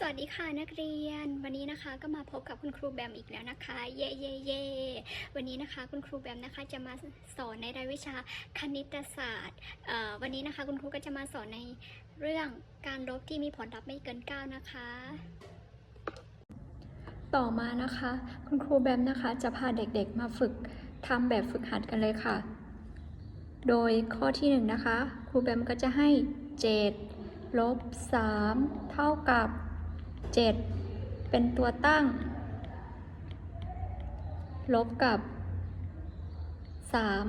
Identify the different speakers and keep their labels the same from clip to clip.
Speaker 1: สวัสดีค่ะนักเรียน วันนี้นะคะก็มาพบกับคุณครูแบมอีกแล้วนะคะ เย่เย่เย่วันนี้นะคะคุณครูแบมนะคะจะมาสอนในรายวิชาคณิตศาสตร์วันนี้นะคะคุณครูก็จะมาสอนในเรื่องการลบที่มีผลลัพธ์ไม่เกิน 9 นะคะ ต่อมานะคะ คุณครูแบมนะคะจะพาเด็กๆมาฝึกทำแบบฝึกหัดกันเลยค่ะ โดยข้อที่1นงนะคะ ครูแบมก็จะให้ 7 ลบ 3 เท่ากับ 7 เป็นตัวตั้ง ลบกับ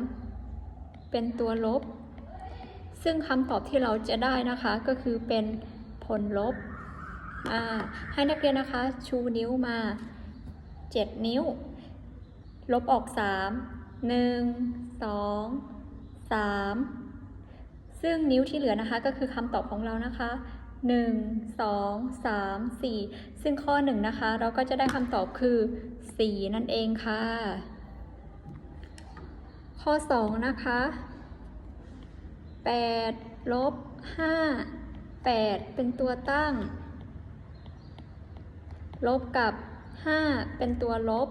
Speaker 1: 3 เป็นตัวลบ ซึ่งคำตอบที่เราจะได้นะคะก็คือเป็นผลลบ ให้นักเรียนนะคะชูนิ้วมา 7 นิ้ว ลบออก 3 1 2 3ซึ่งนิ้วที่เหลือนะคะก็คือคำตอบของเรานะคะ 1 2 3 4 ซึ่งข้อ 1 นะคะ เราก็จะได้คำตอบคือ 4 นั่นเองค่ะ ข้อ 2 นะคะ 8 ลบ 5 8 เป็นตัวตั้ง ลบกับ 5 เป็นตัวลบ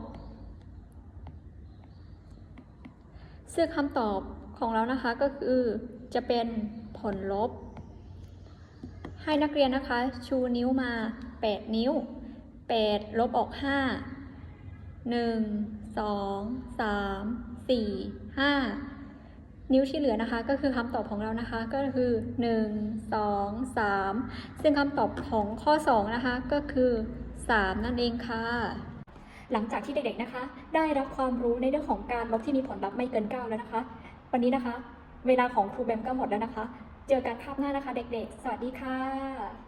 Speaker 1: ซึ่งคำตอบของเรานะคะก็คือจะเป็นผลลบ ให้นักเรียนนะคะ ชูนิ้วมา 8 นิ้ว 8 ลบออก 5 1 2 3 4 5 นิ้วที่เหลือนะคะ ก็คือคำตอบของเรานะคะ ก็คือ 1 2 3 ซึ่งคำตอบของข้อ 2 นะคะ ก็คือ 3 นั่นเองค่ะหลังจากที่เด็กๆนะคะ ได้รับความรู้ในเรื่องของการลบที่มีผลลัพธ์ไม่เกิน9แล้วนะคะ วันนี้นะคะ เวลาของครูแบมก็หมดแล้วนะคะ เจอกันคาบหน้านะคะเด็กๆ สวัสดีค่ะ